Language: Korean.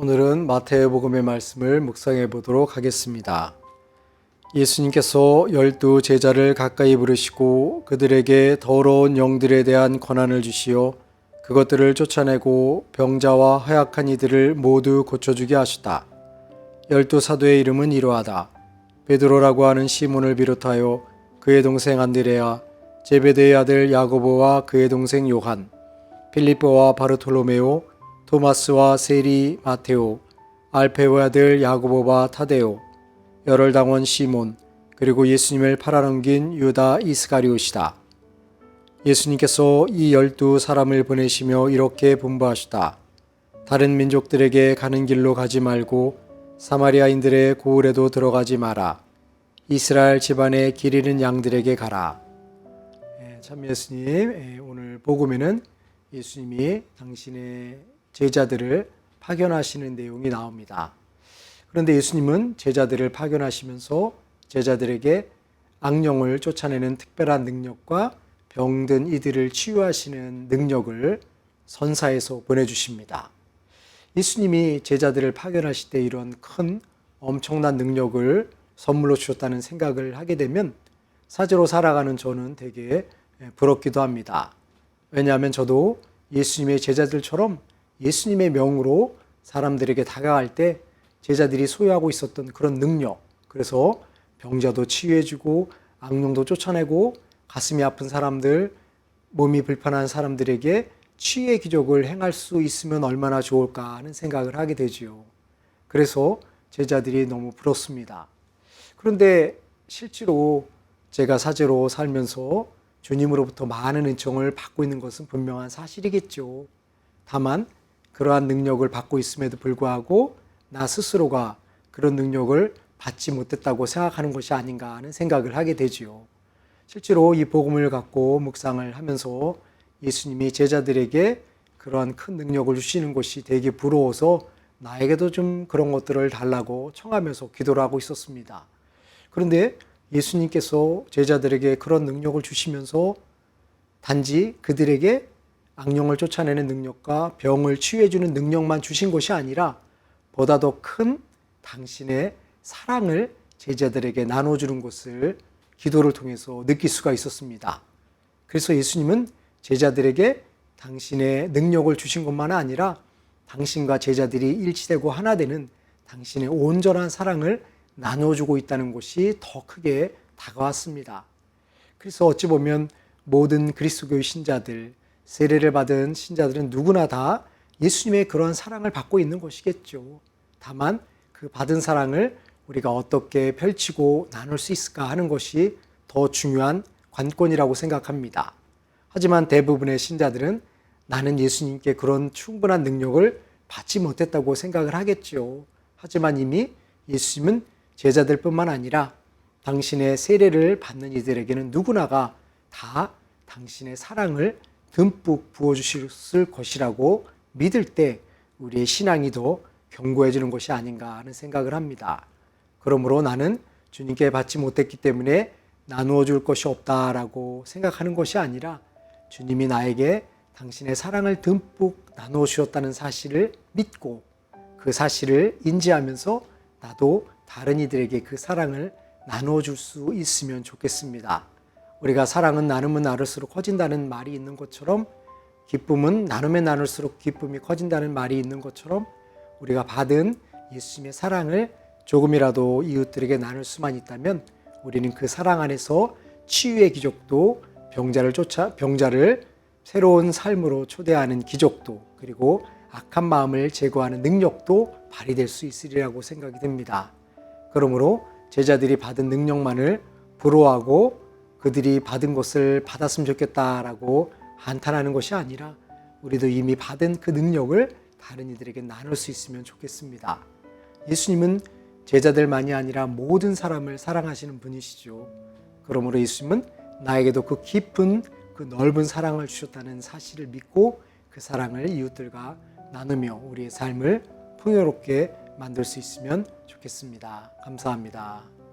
마태복음의 말씀을 묵상해 보도록 하겠습니다. 예수님께서 열두 제자를 가까이 부르시고 그들에게 더러운 영들에 대한 권한을 주시어 그것들을 쫓아내고 병자와 허약한 이들을 모두 고쳐주게 하시다. 열두 사도의 이름은 이러하다. 베드로라고 하는 시몬을 비롯하여 그의 동생 안드레아, 제베데의 아들 야고보와 그의 동생 요한, 필리포와 바르톨로메오, 토마스와 세리, 마테오, 알페오의 아들 야고보와 타데오, 열혈당원 시몬, 그리고 예수님을 팔아넘긴 유다 이스가리옷이다. 예수님께서 이 열두 사람을 보내시며 이렇게 분부하시다. 다른 민족들에게 가는 길로 가지 말고 사마리아인들의 고을에도 들어가지 마라. 이스라엘 집안의 길 잃은 양들에게 가라. 예, 참 예수님 예, 오늘 복음에는 예수님이 당신의 제자들을 파견하시는 내용이 나옵니다. 그런데 예수님은 제자들을 파견하시면서 제자들에게 악령을 쫓아내는 특별한 능력과 병든 이들을 치유하시는 능력을 선사해서 보내주십니다. 예수님이 제자들을 파견하실 때 이런 큰 엄청난 능력을 선물로 주셨다는 생각을 하게 되면 사제로 살아가는 저는 되게 부럽기도 합니다. 왜냐하면 저도 예수님의 제자들처럼 예수님의 명으로 사람들에게 다가갈 때 제자들이 소유하고 있었던 그런 능력, 그래서 병자도 치유해주고 악령도 쫓아내고 가슴이 아픈 사람들, 몸이 불편한 사람들에게 치유의 기적을 행할 수 있으면 얼마나 좋을까 하는 생각을 하게 되지요. 그래서 제자들이 너무 부럽습니다. 그런데 실제로 제가 사제로 살면서 주님으로부터 많은 은총을 받고 있는 것은 분명한 사실이겠죠. 다만 그러한 능력을 받고 있음에도 불구하고 나 스스로가 그런 능력을 받지 못했다고 생각하는 것이 아닌가 하는 생각을 하게 되지요. 실제로 이 복음을 갖고 묵상을 하면서 예수님이 제자들에게 그러한 큰 능력을 주시는 것이 되게 부러워서 나에게도 좀 그런 것들을 달라고 청하면서 기도를 하고 있었습니다. 그런데 예수님께서 제자들에게 그런 능력을 주시면서 단지 그들에게 악령을 쫓아내는 능력과 병을 치유해주는 능력만 주신 것이 아니라 보다 더 큰 당신의 사랑을 제자들에게 나눠주는 것을 기도를 통해서 느낄 수가 있었습니다. 그래서 예수님은 제자들에게 당신의 능력을 주신 것만 아니라 당신과 제자들이 일치되고 하나 되는 당신의 온전한 사랑을 나눠주고 있다는 것이 더 크게 다가왔습니다. 그래서 어찌 보면 모든 그리스도교의 신자들, 세례를 받은 신자들은 누구나 다 예수님의 그러한 사랑을 받고 있는 것이겠죠. 다만 그 받은 사랑을 우리가 어떻게 펼치고 나눌 수 있을까 하는 것이 더 중요한 관건이라고 생각합니다. 하지만 대부분의 신자들은 나는 예수님께 그런 충분한 능력을 받지 못했다고 생각을 하겠죠. 하지만 이미 예수님은 제자들뿐만 아니라 당신의 세례를 받는 이들에게는 누구나가 다 당신의 사랑을 듬뿍 부어주실 것이라고 믿을 때 우리의 신앙이 더 견고해지는 것이 아닌가 하는 생각을 합니다. 그러므로 나는 주님께 받지 못했기 때문에 나누어 줄 것이 없다라고 생각하는 것이 아니라 주님이 나에게 당신의 사랑을 듬뿍 나누어 주셨다는 사실을 믿고 그 사실을 인지하면서 나도 다른 이들에게 그 사랑을 나누어 줄 수 있으면 좋겠습니다. 우리가 사랑은 나누면 나눌수록 커진다는 말이 있는 것처럼 기쁨은 나누면 나눌수록 기쁨이 커진다는 말이 있는 것처럼 우리가 받은 예수님의 사랑을 조금이라도 이웃들에게 나눌 수만 있다면 우리는 그 사랑 안에서 치유의 기적도 병자를 쫓아 병자를 새로운 삶으로 초대하는 기적도 그리고 악한 마음을 제거하는 능력도 발휘될 수 있으리라고 생각이 됩니다. 그러므로 제자들이 받은 능력만을 부러워하고 그들이 받은 것을 받았으면 좋겠다라고 한탄하는 것이 아니라 우리도 이미 받은 그 능력을 다른 이들에게 나눌 수 있으면 좋겠습니다. 예수님은 제자들만이 아니라 모든 사람을 사랑하시는 분이시죠. 그러므로 예수님은 나에게도 그 깊은 그 넓은 사랑을 주셨다는 사실을 믿고 그 사랑을 이웃들과 나누며 우리의 삶을 풍요롭게 만들 수 있으면 좋겠습니다. 감사합니다.